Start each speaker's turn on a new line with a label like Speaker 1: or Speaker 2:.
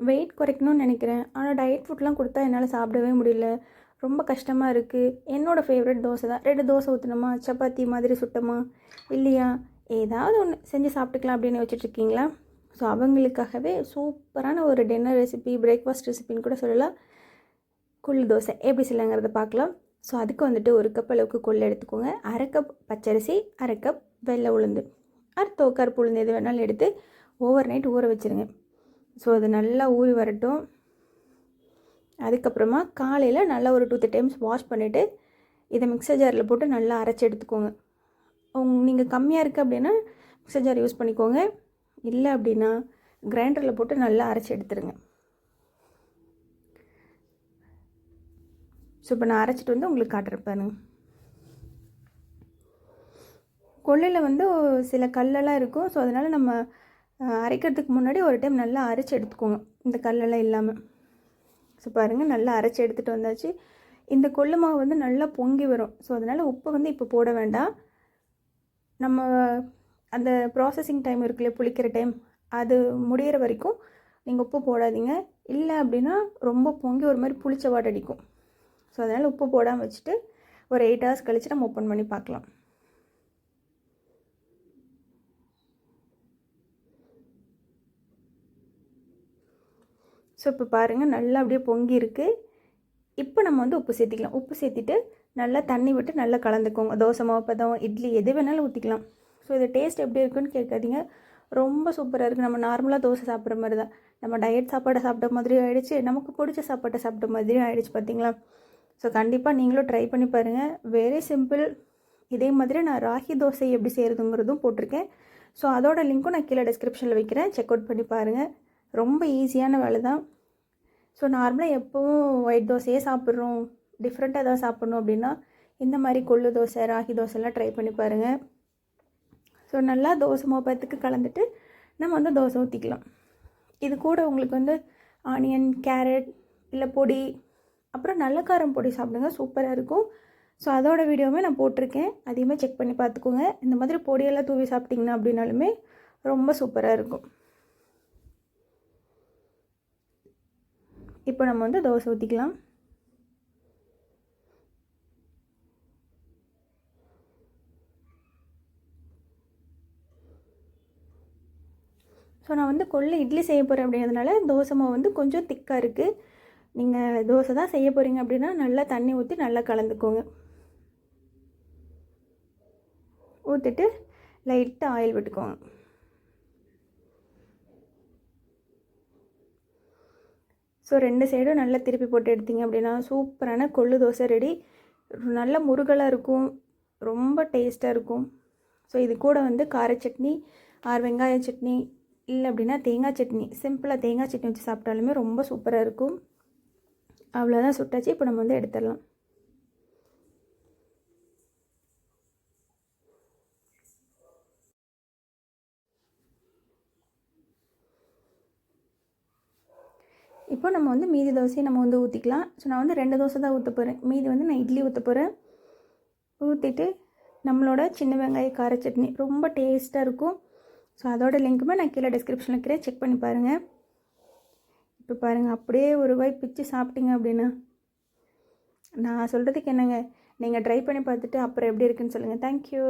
Speaker 1: Wait குறைக்கணும்னு நினைக்கிறேன். ஆனால் டயட் ஃபுட்லாம் கொடுத்தா என்னால் சாப்பிடவே முடியல. ரொம்ப கஷ்டமாக இருக்குது என்னோடய ஃபேவரட் தோசை தான். ரெண்டு தோசை ஊற்றினோமா சப்பாத்தி மாதிரி சுட்டமா? இல்லையா? ஏதாவது ஒன்று செஞ்சு சாப்பிட்டுக்கலாம் அப்படின்னு வச்சுட்ருக்கீங்களா ஸோ அவங்களுக்காகவே சூப்பரான ஒரு டின்னர் ரெசிபி பிரேக்ஃபாஸ்ட் ரெசிபின்னு கூட சொல்லலாம். கொள்ளு தோசை. எப்படி செய்யலாங்கிறத பார்க்கலாம். ஸோ அதுக்கு வந்துட்டு ஒரு கப் அளவுக்கு கொள்ளு எடுத்துக்கோங்க. அரை கப் பச்சரிசி அரை கப் வெள்ளை உளுந்து. அரை தோக்கருப்பு உளுந்து எது வேணாலும் எடுத்து ஓவர் நைட் ஊற வச்சுருங்க. ஸோ அது நல்லா ஊறி வரட்டும். அதுக்கப்புறமா காலையில் நல்லா ஒரு டூ த்ரீ டைம்ஸ் வாஷ் பண்ணிவிட்டு இதை மிக்சர் ஜாரில் போட்டு நல்லா அரைச்சி எடுத்துக்கோங்க. உங் நீங்கள் கம்மியாக இருக்குது அப்படின்னா மிக்சர் ஜார் யூஸ் பண்ணிக்கோங்க. இல்லை அப்படின்னா கிரைண்டரில் போட்டு நல்லா அரைச்சி எடுத்துருங்க. ஸோ இப்போ நான் அரைச்சிட்டு வந்து உங்களுக்கு காட்டுறேன் கொள்ளையில் வந்து சில கல்லெல்லாம் இருக்கும். ஸோ அதனால் நம்ம அரைக்கிறதுக்கு முன்னாடி ஒரு டைம் நல்லா அரைச்சி எடுத்துக்கோங்க. இந்த கல்லெல்லாம் இல்லாமல் ஸோ பாருங்கள் நல்லா அரைச்சி எடுத்துகிட்டு வந்தாச்சு. இந்த கொள்ளு மாவு வந்து நல்லா பொங்கி வரும். ஸோ அதனால் உப்பு வந்து இப்போ போட வேண்டாம். நம்ம அந்த ப்ராசஸிங் டைம் இருக்குல்ல புளிக்கிற டைம் அது முடியிற வரைக்கும் நீங்கள் உப்பு போடாதீங்க. இல்லை அப்படின்னா ரொம்ப பொங்கி ஒரு மாதிரி புளிச்ச வாட் அடிக்கும். ஸோ அதனால் உப்பு போடாமல் வச்சுட்டு ஒரு எயிட் ஹவர்ஸ் கழித்து நம்ம ஓப்பன் பண்ணி பார்க்கலாம். ஸோ இப்போ பாருங்கள் நல்லா அப்படியே பொங்கி இருக்குது இப்போ நம்ம வந்து உப்பு சேர்த்திக்கலாம். உப்பு சேர்த்திட்டு நல்லா தண்ணி விட்டு நல்லா கலந்துக்கோங்க. தோசை மாவு இட்லி எது வேணாலும் ஊற்றிக்கலாம் ஸோ இது டேஸ்ட் எப்படி இருக்குன்னு கேட்காதீங்க. ரொம்ப சூப்பராக இருக்குது நம்ம நார்மலாக தோசை சாப்பிட்ற மாதிரி தான். நம்ம டயட் சாப்பாடை சாப்பிட்ட மாதிரியும் ஆகிடுச்சு நமக்கு பிடிச்ச சாப்பாட்டை சாப்பிட்ட மாதிரியும் ஆகிடுச்சு பார்த்தீங்களா? ஸோ கண்டிப்பாக நீங்களும் ட்ரை பண்ணி பாருங்கள் வெரி சிம்பிள் இதே மாதிரி நான் ராகி தோசை எப்படி செய்கிறதுங்கிறதும் போட்டிருக்கேன். ஸோ அதோட லிங்க்கும் நான் கீழே டிஸ்கிரிப்ஷனில் வைக்கிறேன். செக் அவுட் பண்ணி பாருங்கள் ரொம்ப ஈஸியான வேலை தான் ஸோ நார்மலாக எப்போவும் ஒயிட் தோசையே சாப்பிட்றோம். டிஃப்ரெண்ட்டாக ஏதாவது சாப்பிட்ணும் அப்படின்னா இந்த மாதிரி கொள்ளு தோசை ராகி தோசைலாம் ட்ரை பண்ணி பாருங்கள் ஸோ நல்லா தோசை மோப்பத்துக்கு கலந்துட்டு நம்ம வந்து தோசை ஊற்றிக்கலாம் இது கூட உங்களுக்கு வந்து ஆனியன் கேரட் இல்லை பொடி அப்புறம் நல்ல காரம் பொடி சாப்பிடுங்க. சூப்பராக இருக்கும். ஸோ அதோட வீடியோவுமே நான் போட்டிருக்கேன். அதையுமே செக் பண்ணி பார்த்துக்கோங்க. இந்த மாதிரி பொடியெல்லாம் தூவி சாப்பிட்டிங்கன்னா அப்படின்னாலுமே ரொம்ப சூப்பராக இருக்கும். இப்போ நம்ம வந்து தோசை ஊற்றிக்கலாம் ஸோ நான் வந்து கொள்ளை இட்லி செய்ய போகிறேன் அப்படிங்கிறதுனால தோசை மாவு வந்து கொஞ்சம் திக்காக இருக்குது நீங்கள் தோசை தான் செய்ய போகிறீங்க அப்படின்னா நல்லா தண்ணி ஊற்றி நல்லா கலந்துக்கோங்க. ஊற்றிட்டு லைட்டாக ஆயில் விட்டுக்கோங்க. ஸோ ரெண்டு சைடும் நல்லா திருப்பி போட்டு எடுத்தீங்க அப்படின்னா சூப்பரான கொள்ளு தோசை ரெடி நல்ல முருகலாக இருக்கும். ரொம்ப டேஸ்ட்டாக இருக்கும். ஸோ இது கூட வந்து கார சட்னி ஆறு வெங்காய சட்னி இல்லை அப்படின்னா தேங்காய் சட்னி. சிம்பிளாக தேங்காய் சட்னி வச்சு சாப்பிட்டாலுமே ரொம்ப சூப்பராக இருக்கும். அவ்வளோதான் சுட்டாச்சு. இப்போ நம்ம வந்து எடுத்துடலாம். இப்போ நம்ம வந்து மீதி தோசையை நம்ம வந்து ஊற்றிக்கலாம் ஸோ நான் வந்து ரெண்டு தோசை தான் ஊற்ற போகிறேன் மீதி வந்து நான் இட்லி ஊற்ற போகிறேன் ஊற்றிட்டு நம்மளோட சின்ன வெங்காய கார சட்னி ரொம்ப டேஸ்ட்டாக இருக்கும். ஸோ அதோட லிங்க்குமே நான் கீழே டிஸ்கிரிப்ஷனில் இருக்கிறேன் செக் பண்ணி பாருங்கள் இப்போ பாருங்கள் அப்படியே ஒரு வாய் பிச்சு சாப்பிட்டீங்க அப்படின்னா நான் சொல்கிறதுக்கு என்னங்க? நீங்கள் ட்ரை பண்ணி பார்த்துட்டு அப்புறம் எப்படி இருக்குன்னு சொல்லுங்கள் தேங்க்யூ